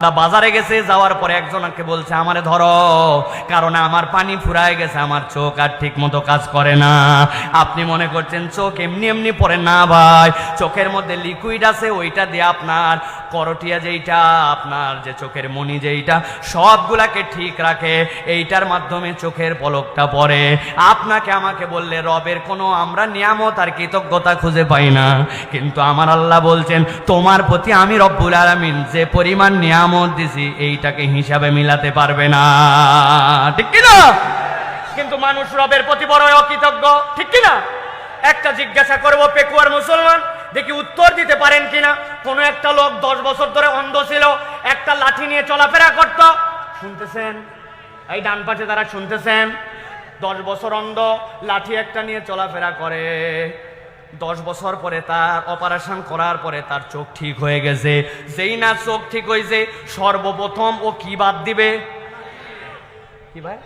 বাজারে গেছে, যাওয়ার পরে একজনকে বলছে, আমারে ধরো। কারণ আমার পানি ফুরায় গেছে, আমার চোখ আর ঠিক মতো কাজ করে না। আপনি মনে করছেন চোখ এমনি এমনি পড়ে না ভাই, চোখের মধ্যে লিকুইড আছে, ওইটা দিয়ে আপনার করটিয়া যেইটা, আপনার যে চোখের মনি যেইটা, সবগুলাকে ঠিক রাখে, এইটার মাধ্যমে চোখের পলকটা পড়ে। আপনাকে আমাকে বললে, রবের কোনো আমরা নিয়ামত আর কৃতজ্ঞতা খুঁজে পাই না। কিন্তু আমার আল্লাহ বলছেন, তোমার প্রতি আমি রব্বুল আলামিন যে পরিমাণ নিয়ামত দিছি, এইটাকে হিসাবে মিলাতে পারবে না। ঠিক কি না কিন্তু মানুষ রবের প্রতি বড় অকৃতজ্ঞ, ঠিক কি না একটা জিজ্ঞাসা করব, পেকুয়ার মুসলমান দেখি উত্তর দিতে পারেন কিনা? কোনো একটা লোক দশ বছর ধরে অন্ধ ছিল, একটা লাঠি নিয়ে চলাফেরা করত। শুনতেছেন? এই ডান পাশে তারা শুনতেছেন? দশ বছর অন্ধ, লাঠি একটা নিয়ে চলাফেরা করে। দশ বছর পরে তার অপারেশন করার পরে তার চোখ ঠিক হয়ে গেছে। যেই না চোখ ঠিক হয়েছে, সর্বপ্রথম ও কি বাদ দিবে? কি ভাই?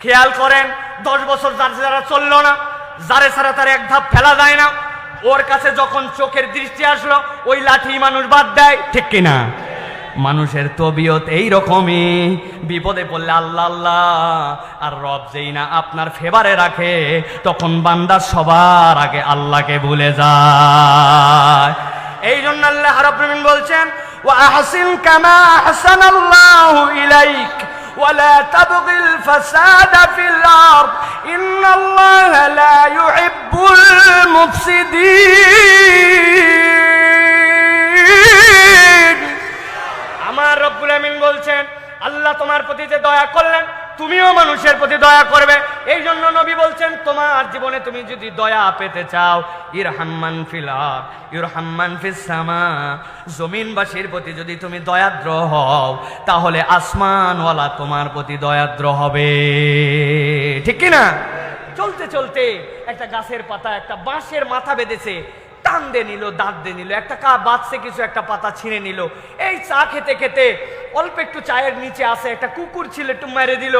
খেয়াল করেন, দশ বছর যার যারা চলল না, যারে ছাড়া তার এক ধাপ ফেলা যায় না। ওর কাছে যখন চোখের দৃষ্টি আসলো ওই লাঠি মানুষ বাদ দেয় ঠিক কিনা মানুষের তবিয়ত এই রকমই বিপদে পড়লে আল্লাহ আল্লাহ আর রব যেই না আপনার ফেভারে রাখে তখন বান্দা সবার আগে আল্লাহকে ভুলে যায় এই জন্য আল্লাহ রাব্বুল বলছেন ওয়া আহসিন কামা আহসানাল্লাহু ইলাইক ولا تبغ الفساد في الأرض إن الله لا يحب المفسدين আমার রব্বুল আমিন বলছেন আল্লাহ তোমার প্রতি যে দয়া করলেন তুমিও মানুষের প্রতি দয়া করবে এই জন্য নবী বলছেন তোমার জীবনে তুমি যদি দয়া পেতে চাও ইরহাম্মান ফিলার ইরহাম্মান ফিসামা জমিনবাসীর প্রতি যদি তুমি দয়াদ্র হও তাহলে আসমানওয়ালা তোমার প্রতি দয়াদ্র হবে ঠিক কি না চলতে চলতে একটা গাছের পাতা, একটা বাঁশের মাথা বেঁধেছে। টান দিয়ে নিল, দাঁত দিয়ে নিল, একটা কা বাঁচছে কিছু একটা পাতা ছিঁড়ে নিল। এই চা খেতে খেতে অল্প একটু চায়ের নিচে আসে, একটা কুকুর ছিল একটু মেরে দিল।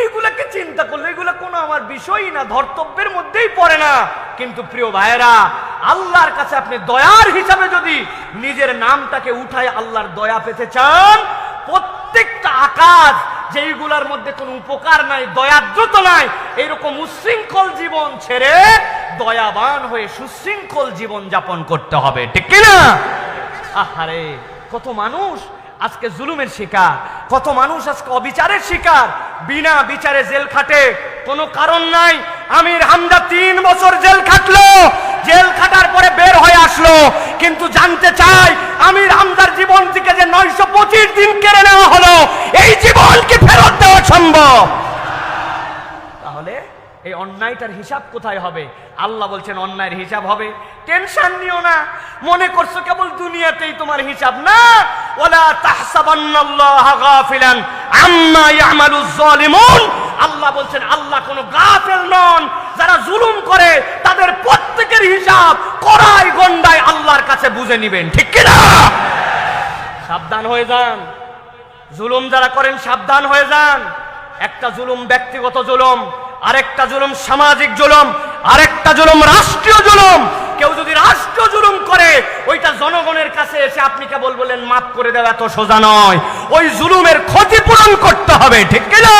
এইগুলাকে চিন্তা করল, এগুলো কোনো আমার বিষয়ই না, ধর্তব্যের মধ্যেই পড়ে না। কিন্তু প্রিয় ভাইয়েরা, আল্লাহর কাছে আপনি দয়ার হিসাবে যদি নিজের নামটাকে উঠায় আল্লাহর দয়া পেতে চান, প্রত্যেকটা আকাশ যেইগুলার মধ্যে কোনো উপকার নাই, দয়াদ্রত নাই এইরকম উশৃঙ্খল জীবন ছেড়ে দয়াবান হয়ে সুশৃঙ্খল জীবন যাপন করতে হবে, ঠিক কিনা? আহারে, কত মানুষ আজকে জুলুমের শিকার, কত মানুষ আজকে অবিচারের শিকার, বিনা বিচারে জেল খাটে, কোনো কারণ নাই, আমির হামদা তিন বছর জেল খাটলো, জেল খাটার পরে বের হয়ে আসলো, কিন্তু জানতে চাই আমির হামদার জীবন থেকে যে নয়শো পঁচিশ দিন কেড়ে নেওয়া হলো, এই জীবন কি ফেরত দেওয়া সম্ভব। তাহলে এই অন্যায়টার হিসাব কোথায় হবে? আল্লাহ বলছেন, অন্যায়ের হিসাব হবে। টেনশন নিও না। মনে করছ কেবল দুনিয়াতেই তোমার হিসাব। না ওলা তাহসাবান্নাল্লাহ গাফিলান আম্মা ইয়ামালুজ জালিমুন। আল্লাহ বলছেন, আল্লাহ কোনো গাফেল নন। যারা জুলুম করে তাদের প্রত্যেকের হিসাব কড়াই গন্ডায় আল্লাহর কাছে বুঝে নিবেন, ঠিক কি না সাবধান হয়ে যান। জুলুম যারা করেন, সাবধান হয়ে যান। একটা জুলুম ব্যক্তিগত জুলুম, আরেকটা জুলুম সামাজিক জুলুম, আরেকটা জুলুম রাষ্ট্রীয় জুলুম। কেউ যদি রাষ্ট্রীয় জুলুম করে, ওইটা জনগণের কাছে এসে আপনি কেবল বলেন মাফ করে দেওয়া এত সোজা নয়। ওই জুলুমের ক্ষতিপূরণ করতে হবে, ঠিক কি না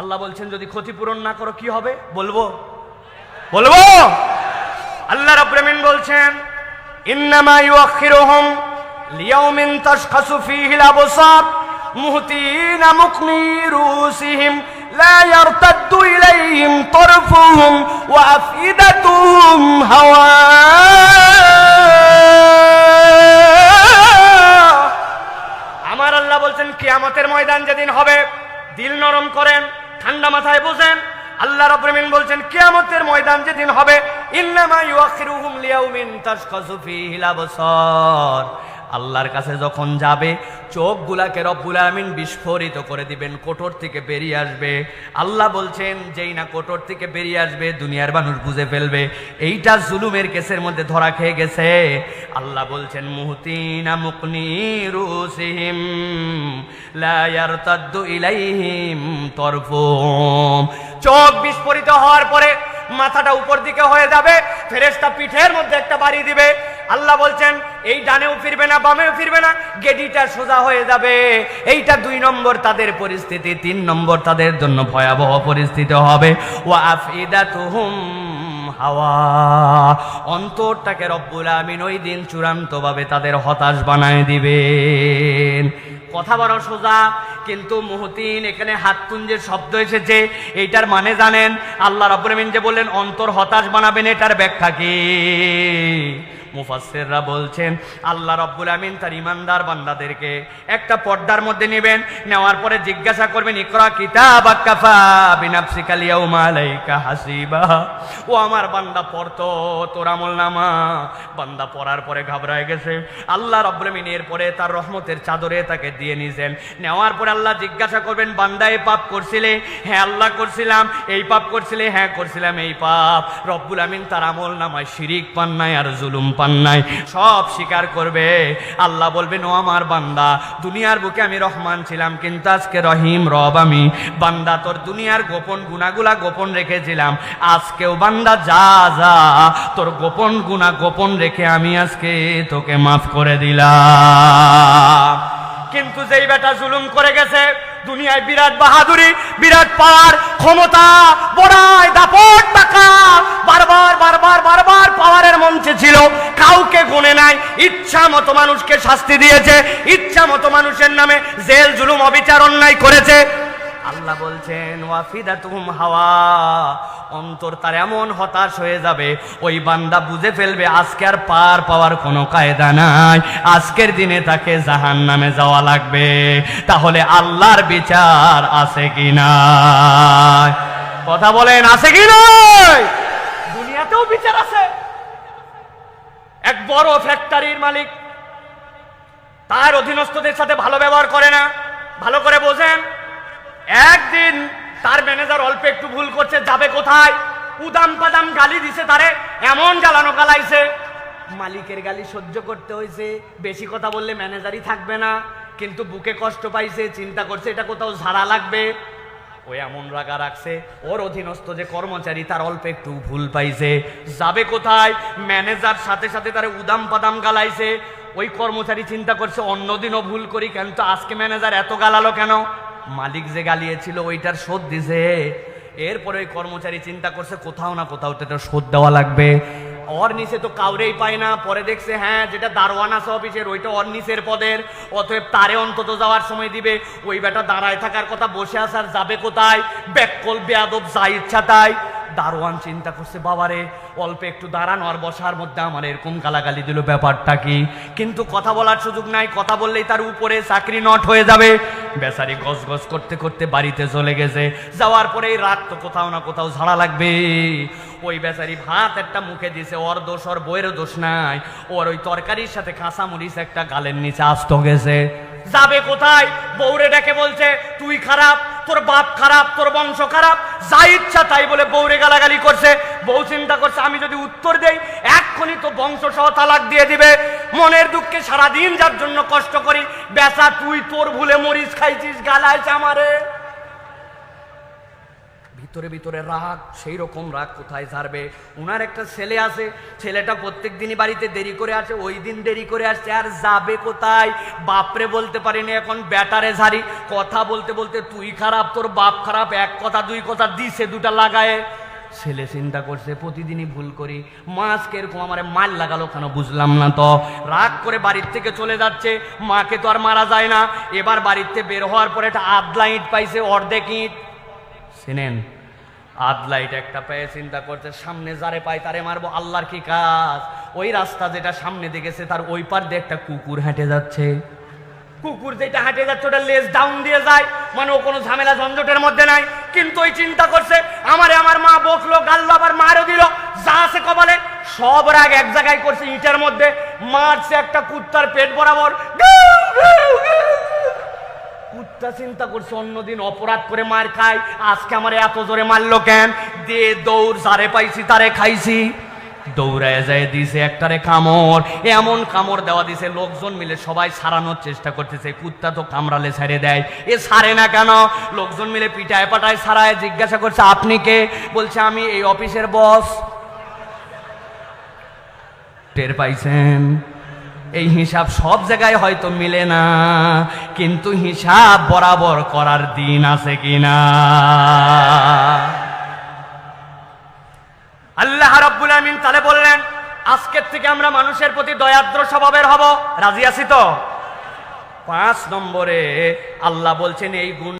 আল্লাহ বলছেন যদি ক্ষতিপূরণ না করো কি হবে? বলব। বলব? আল্লাহ রাব্রামিন বলছেন ইন্নামা ইউআখিরুহুম লিয়াউমিন তাশখাসু ফীহিল আবসার মুহতিনা মুকনি রুসিহিম লা ইয়ারতাদ্দু ইলাইহিম তরফুহুম ওয়া আফইদাতুহুম হাওয়া। আমার আল্লাহ বলছেন কিয়ামতের ময়দান যেদিন হবে দিল নরম করেন ঠান্ডা মাথায় বোঝেন, আল্লাহ রবীন্দ্র বলছেন, কেয়ামতের ময়দান যেদিন হবে, ইন্নামা ইউআখিরুহুম লিয়াউমিন তাশখাসু ফীহিল আবসার। আল্লাহর কাছে যখন যাবে, চোখগুলাকে রব্বুল আমিন বিস্ফোরিত করে দিবেন কোটর থেকে বেরিয়ে আসবে। আল্লাহ বলছেন, যেই না কোটর থেকে বেরিয়ে আসবে, দুনিয়ার মানুষ বুঝে ফেলবে। এইটা জুলুমের কেসের মধ্যে ধরা খেয়ে গেছে। আল্লাহ বলছেন, মুহতিনা মুকনি রুসিহিম, লা ইয়ারতাদ্দু ইলাইহিম তরফুম। চোখ বিস্ফোরিত হওয়ার পরে মাথাটা উপর দিকে হয়ে যাবে, ফেরেশতা পিঠের মধ্যে একটা বাড়ি দিবে। আল্লাহ বলছেন, এই ডানেও ফিরবে না, বামেও ফিরবে না গেডিটা সোজা হয়ে যাবে। এইটা দুই নম্বর তাদের পরিস্থিতি, তিন নম্বর তাদের জন্য ভয়াবহ পরিস্থিতি হবে। ও আফিদাতুহুম হাওয়া। অন্তরটাকে রব্বুল আমিন ওই দিন চূড়ান্তভাবে তাদের হতাশ বানায় দিবেন। কথা বড় সোজা, কিন্তু মুহতিন এখানে হাত তুঞ্জের শব্দ এসেছে। এইটার মানে জানেন, আল্লাহ রব্বুল আমিন যে বললেন, অন্তর হতাশ বানাবেন, এটার ব্যাখ্যা কি? মুফাসসিররা বলছেন, আল্লাহ রব্বুল আমিন তার ইমানদার বান্দাদেরকে একটা পর্দার মধ্যে নেবেন, নেওয়ার পরে জিজ্ঞাসা করবেন, ইকরা কিতাব কাফা বিনাফসিকাল ইয়াউমা আলাইকা হাসিবা। ও আমার বান্দা পড়তো তোর আমল নামা। বান্দা পড়ার পরে ঘাবড়ায় গেছে। আল্লাহ রব্বুল আমিন এরপরে তার রহমতের চাদরে তাকে দিয়ে নিয়েছেন নেওয়ার পরে আল্লাহ জিজ্ঞাসা করবেন, বান্দা এই পাপ করছিলে? হ্যাঁ আল্লাহ করছিলাম। এই পাপ করছিলে? হ্যাঁ করছিলাম এই পাপ। রব্বুল আমিন তার আমল নামায় শিরিক পান নাই আর জুলুম পান নাই। সব স্বীকার করবে। আল্লাহ বলবেন, ও আমার বান্দা, দুনিয়ার বুকে আমি রহমান ছিলাম, কিন্তু আজকে রহিম রব আমি। বান্দা, তোর দুনিয়ার গোপন গুণাগুলা গোপন রেখেছিলাম। আজকেও বান্দা, যা যা, তোর গোপন গুণা গোপন রেখে আমি আজকে তোকে মাফ করে দিলাম। কিন্তু যেই বেটা জুলুম করে গেছে দুনিয়ায় বিরাট বাহাদুরি, বিরাট পাওয়ার ক্ষমতা, বড়াই দাপট টাকা বারবার বারবার বারবার পাওয়ারের মঞ্চে ছিল। কাউকে গুনে নাই। ইচ্ছা মতো মানুষকে শাস্তি দিয়েছে। ইচ্ছা মতো মানুষের নামে জেল, জুলুম, অবিচার, অন্যায় করেছে। আল্লাহ বলছেন ওয়াফিদা তুম হাওয়া। অন্তর তার এমন হতাশ হয়ে যাবে, ওই বান্দা বুঝে ফেলবে, আজকে আর পার পাওয়ার কোনো কায়দা নাই। আজকের দিনে তাকে জাহান নামে যাওয়া লাগবে। তাহলে আল্লাহর বিচার আছে কি না কথা বলেন, আছে কি নয় দুনিয়াতেও বিচার আছে। এক বড় ফ্যাক্টরির মালিক, তার অধীনস্থদের সাথে ভালো ব্যবহার করে না। ভালো করে বোঝেন একদিন তার ম্যানেজার অল্প একটু ভুল করছে, যাবে কোথায়? উদাম পাদাম গালি দিছে তারে, এমন জ্বালানো গালাইছে মালিকের গালি সহ্য করতে হয়েছে বেশি কথা বললে ম্যানেজারই থাকবে না, কিন্তু বুকে কষ্ট পাইছে, চিন্তা করছে এটা কোথাও ঝাড়া লাগবে। ও এমন রাগা রাখছে, ওর অধীনস্থ যে কর্মচারী তার অল্প একটু ভুল পাইছে। যাবে কোথায়? ম্যানেজার সাথে সাথে তার উদাম পাদাম গালাইছে। ওই কর্মচারী চিন্তা করছে, অন্যদিনও ভুল করি কেন? তো আজকে ম্যানেজার এত গালালো কেন? মালিক যে গালিয়েছিল, ওইটার শোধ দিছে। এরপরে ওই কর্মচারী চিন্তা করছে, কোথাও না কোথাও তো শোধ দেওয়া লাগবে। ওর নিচে তো কাউরেই পায় না। পরে দেখছে হ্যাঁ যেটা দারোয়ান আছে অফিসের, ওইটা ওর নিচের পদের। অতএব তারে অন্তত যাওয়ার সময় দিবে। ওই বেটা দাঁড়ায় থাকার কথা বসে আসার যাবে কোথায়? ব্যাককল বেয়াদব, যা ইচ্ছা তাই। দারোয়ান চিন্তা করছে, বাবারে, অল্প একটু দাঁড়ানো, আর বসার মধ্যে আমার এরকম গালাগালি দিল ব্যাপারটা কি? কিন্তু কথা বলার সুযোগ নাই, কথা বললেই তার উপরে চাকরি নট হয়ে যাবে। বেচারি গস গস করতে করতে বাড়িতে চলে গেছে। যাওয়ার পরে রাত তো কোথাও না কোথাও ঝাড়া লাগবে। ওই বেচারি ভাত একটা মুখে দিছে, ওর দোষ, ওর বইয়েরও দোষ নাই। ওর ওই তরকারির সাথে কাঁচা মরিচ একটা গালের নিচে আস্ত গেছে। যাবে কোথায়? বউরে ডেকে বলছে, তুই খারাপ তোর বাপ খারাপ, তোর বংশ খারাপ, যা ইচ্ছা তাই বলে বউরে গালাগালি করছে। বউ চিন্তা করছে, আমি যদি উত্তর দেই, এক্ষুনি তো বংশ সহ তালাক দিয়ে দিবে। মনের দুঃখে সারাদিন যার জন্য কষ্ট করি, বেচা তুই তোর ভুলে মরিচ খাইছিস, গালাইছে আমারে। ভিতরে ভিতরে রাগ, সেই রকম রাগ কোথায় ছাড়বে উনার একটা ছেলে আছে, ছেলেটা প্রত্যেক দিনই বাড়িতে দেরি করে আসে, ওই দিন দেরি করে আসছে, আর যাবে কোথায়? বাপরে বলতে পারিনি, এখন ব্যাটারে ঝাড়ি। কথা বলতে বলতে তুই খারাপ, তোর বাপ খারাপ, এক কথা, দুই কথা, দিছে দুটা লাগায়। ছেলে চিন্তা করছে, প্রতিদিনই ভুল করি। মাছ কীরকম আমার মাল লাগালো কেন বুঝলাম না তো। রাগ করে বাড়ির থেকে চলে যাচ্ছে, মাকে তো আর মারা যায় না। এবার বাড়িতে বের হওয়ার পরে একটা আদলা ইট পাইছে, অর্ধেক ইট। চিনেন আদলাইট একটা পেয়ে চিন্তা করছে, সামনে যারে পায় তারে মারবো, আল্লাহর কি কাজ? ওই রাস্তা যেটা সামনে দেখেছে তার ওই পার দিয়ে একটা কুকুর হেঁটে যাচ্ছে। কুকুর যেটা হেঁটে যাচ্ছে, ওটা লেজ ডাউন দিয়ে যায় মানে ও কোনো ঝামেলা, ঝঞ্ঝটের মধ্যে নাই। কিন্তু ওই চিন্তা করছে, আমারে আমার মা বকলো, গাল্লো, আবার মারও দিল। যা আছে কপালে, সব রাগ এক জায়গায় করছে, ইটের মধ্যে। মারছে একটা কুত্তার পেট বরাবর। কুত্তা চিন্তা করছে, অন্যদিন অপরাধ করে মার খাই আজকে আমার এত জোরে মারলো কেন? দে দৌড়, যারে পাইছি তারে খাইছি। দৌড়ায় যায়, দিছে একটারে কামড়। এমন কামড় দেওয়া দিছে, লোকজন মিলে সবাই সারানোর চেষ্টা করতেছে। কুত্তা তো কামড়ালে ছেড়ে দেয়। এ সারে না কেন? লোকজন মিলে পিটায় পাটায় সারায় জিজ্ঞাসা করছে, আপনি কে? বলছে, আমি এই অফিসের বস। টের পাইছেন? এই হিসাব সব জায়গায় হয়তো মিলে না। কিন্তু হিসাব বরাবর করার দিন আছে কিনা? আল্লাহ রাব্বুল আমিন তাহলে বললেন, আজকের থেকে আমরা মানুষের প্রতি দয়াদ্র স্বভাবের হব। রাজি আছি তো? পাঁচ নম্বরে আল্লাহ বলছেন, এই গুণ